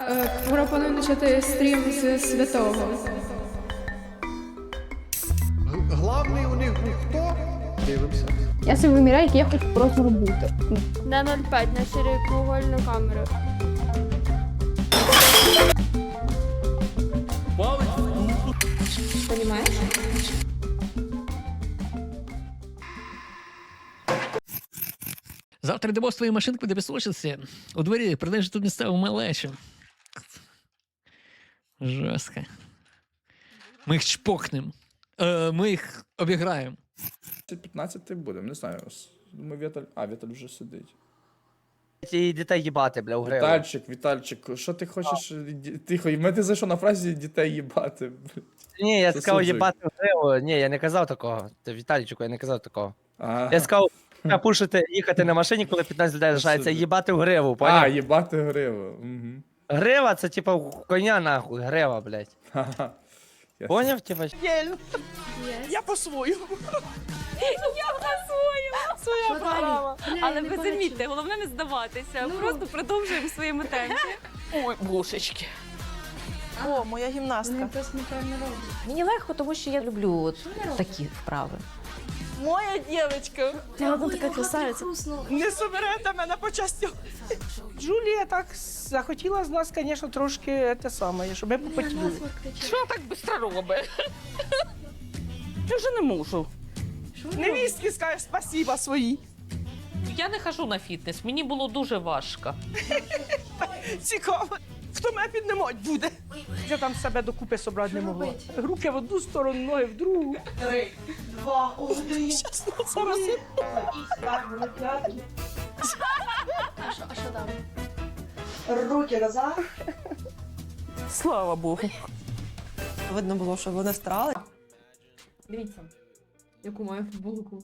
Е, пропоную почати стрім з святого. Главний у них був хто? Дивимося. Я собі виміряю, який я хочу розмір бути. На 0,5 на широкоугольну камеру. Понімаєш? Завтра йдемо з твоєю машинкою до пісочниці. У двері принижу тут місцеву малечу. Жорстко. Ми їх чпокнем. Е, ми їх обіграємо. 15 будемо, не знаю. Думаю, Віталь. А, Віталь вже сидить. Ці дітей їбати, бля, угрив. Вітальчик, Вітальчик, що ти хочеш? ді- Тихо, і мене ти зайшов на фразі дітей їбати. Ні, я Це сказав суджуй. їбати угриву. Ні, я не казав такого. Ти Віталійчику, я не казав такого. А, Я сказав, «Ка пушити, їхати на машині, коли 15 людей лишається, їбати в гриву, а поняв? їбати гриву. Угу. Грива це типа коня нахуй, грива, блядь. Ха-ха. Я- Поняв, типа? Я по-своєму. Своя програма. Але ви замітьте, головне не здаватися. Просто продовжуємо в своєму темпі. Ой, бушечки. О, моя гімнастка. Мені легко, тому що я люблю от такі вправи. Моя дівчинка. Ти одна така красавиця. Не соберете мене по частю. Джулія так захотіла з нас, звісно, трошки те саме, щоб ми попотіли. Що так швидко робить? Я вже не можу. Невістки скаже спасіба свої. Я не хожу на фітнес, мені було дуже важко. Цікаво. Хто мене піднімати буде? Я там себе докупи собрати не могла. Руки в одну сторону, ноги в другу. Три, два, один. Зараз я Руки назад. Слава Богу. Видно було, що вони старали. Дивіться, яку маю футболку.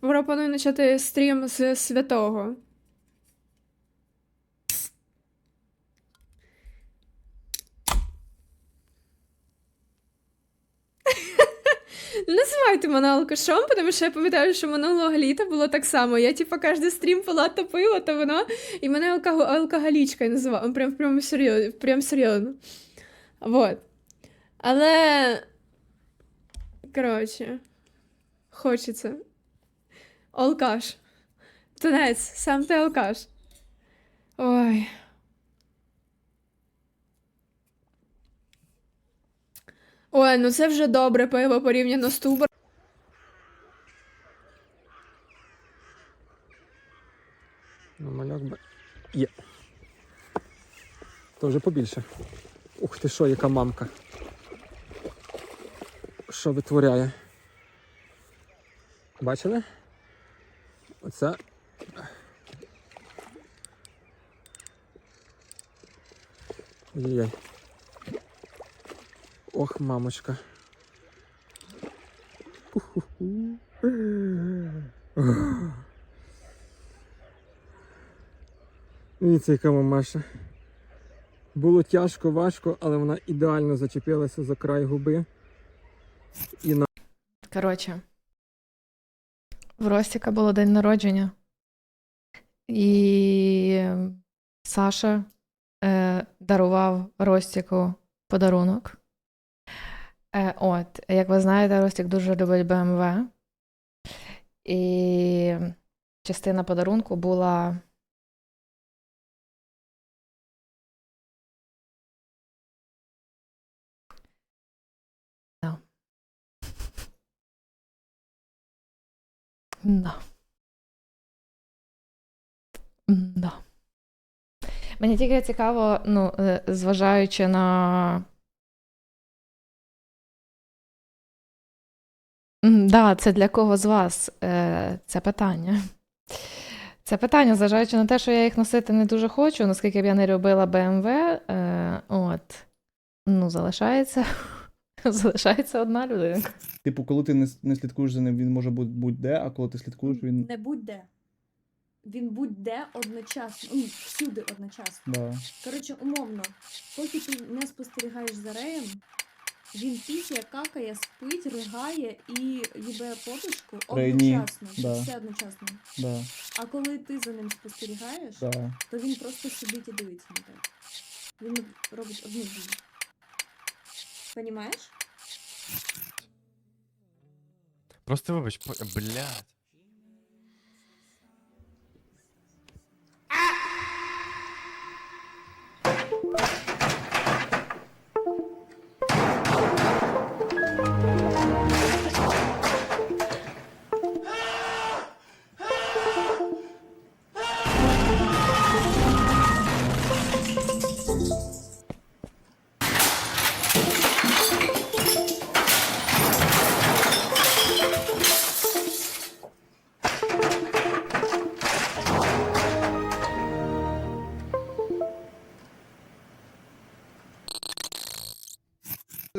Пропоную почати стрім з святого. Називайте мене алкашом, тому що я пам'ятаю, що минулого літа було так само. Я, типу, кожен стрім пила то пиво, то вино, і мене алкого... алкоголічкою називали. Прям, прям, серйозно, прям серйозно. Вот. Але. Коротше, хочеться. Алкаш. Тунець, сам ти алкаш. Ой. Ой, ну це вже добре пиво порівняно з тубор. Ну, мальок би. Є. То вже побільше. Ух ти що, яка мамка. Що витворяє? Бачили? Оце. Ой-ой. Ох, мамочка. Дивіться, яка мамаша. Було тяжко, важко, але вона ідеально зачепилася за край губи. І на Коротше, в Ростіка було день народження. І Саша е, дарував Ростіку подарунок. Е, от, як ви знаєте, Ростік дуже любить БМВ. І частина подарунку була. Да. Да. Мені тільки цікаво, ну, е, зважаючи на. Да, це для кого з вас е, це питання. Це питання, зважаючи на те, що я їх носити не дуже хочу, наскільки б я не любила BMW, е, от, ну, залишається, залишається одна людинка. Типу, коли ти не, не слідкуєш за ним, він може бути будь-де, а коли ти слідкуєш, він. Не будь-де. Він будь-де одночасно. Ну, всюди одночасно. Да. Коротше, умовно, поки ти не спостерігаєш за реєм, Він пісяє, какає, спить, ригає і їбе подушку Тройні, одночасно. да. Все одночасно. Да, А коли ти за ним спостерігаєш, да. то він просто сидить і дивиться на тебе. Він робить одну дію. Понімаєш? Просто вибач, блядь.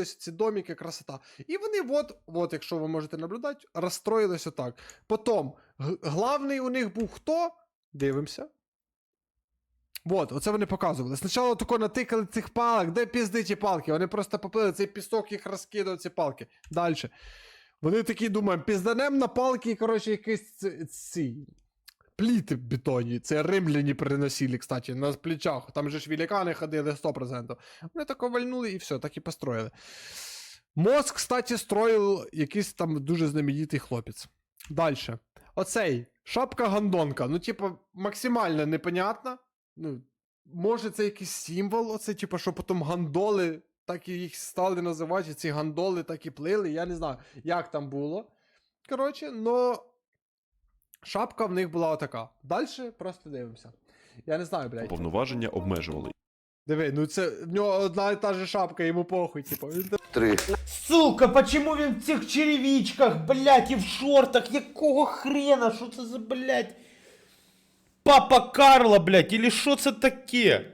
Ці домики, красота. І вони, от, от, якщо ви можете наблюдати, розстроїлись отак. Потім, главний у них був хто? Дивимося. От, оце вони показували. Спочатку тако натикали цих палок, де пізди ті палки. Вони просто поплили, цей пісок їх розкидав, ці палки. Далі. Вони такі думають, пізданем на палки, коротше, якісь ці, пліти бетонні. Це римляні приносили, кстати, на плечах. Там же ж великани ходили 100%. Вони тако вальнули і все, так і построїли. Мост, кстати, строїв якийсь там дуже знаменитий хлопець. Далі. Оцей. Шапка гандонка. Ну, типу, максимально непонятно. Ну, може, це якийсь символ, оце, типу, що потім гандоли, так і їх стали називати, ці гандоли так і плили. Я не знаю, як там було. Коротше, но шапка в них була отака. Далі просто дивимося. Я не знаю, блядь. Повноваження обмежували. Диви, ну це в нього одна і та же шапка, йому похуй, типу. Він Три. Сука, почему він в цих черевичках, блядь, і в шортах? Якого хрена? Що це за, блядь? Папа Карла, блядь, или що це таке?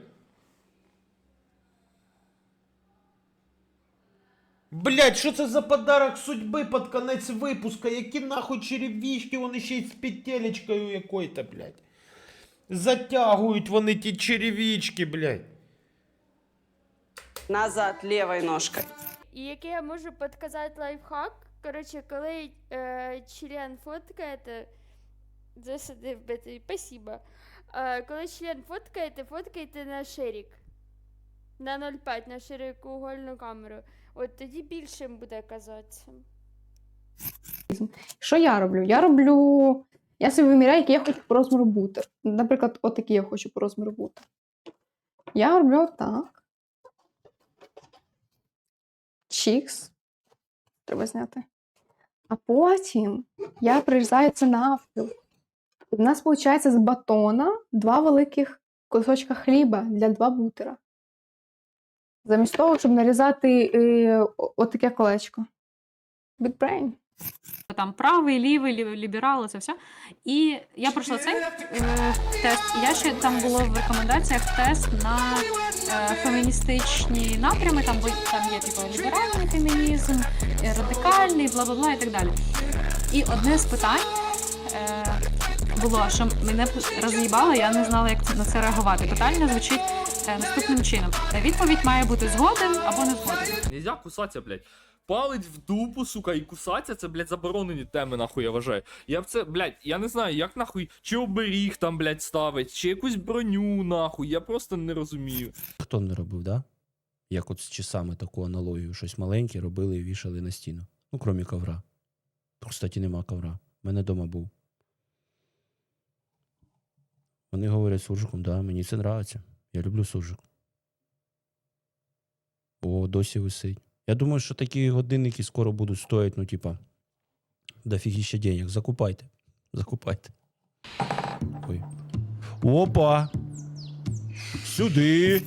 Блядь, що це за подарок судьби під конець випуска? Які нахуй черевички, вони ще й з петелечкою якою-то, блядь. Затягують вони ті черевички, блядь. Назад лівою ножкою. І який я можу підказати лайфхак. Коротше, коли е, член фоткаєте, засадив битий, спасибо. Е, коли член фоткаєте, фоткайте на ширик. На 0,5 на широкоугольну камеру. От тоді більшим буде казатися. Що я роблю? Я роблю. Я собі виміряю, який я хочу по розміру бути. Наприклад, отакий я хочу по розміру бути. Я роблю так. Чікс. Треба зняти. А потім я прирізаю це навпіл. І в нас виходить з батона два великих кусочка хліба для два бутера. Замість того, щоб нарізати е, отаке колечко. Big brain. Там правий, лівий, лів- ліберал, це все. І я пройшла цей е, тест. І я ще там було в рекомендаціях тест на е, феміністичні напрями. Там, бу- там є типу ліберальний фемінізм, е, радикальний, бла бла бла і так далі. І одне з питань е, було, що мене роз'їбало, я не знала, як на це реагувати. Питання звучить наступним чином: відповідь має бути згоден або не згоден. Нельзя кусатися, блядь. Палить в дупу, сука, і кусатися, це, блядь, заборонені теми, нахуй, я вважаю. Я в це, блядь, я не знаю, як нахуй, чи оберіг там, блядь, ставить, чи якусь броню, нахуй, я просто не розумію. Хто не робив, да? Як от з часами таку аналогію, щось маленьке робили і вішали на стіну. Ну, крім ковра. Тут, кстати, нема ковра. У мене вдома був. Вони говорять суржиком, да, мені це нравиться. Я люблю суржик. О, досі висить. Я думаю, що такі годинники скоро будуть стоїти, ну, типа, дофігіще денег. Закупайте. Закупайте. Ой. Опа! Сюди!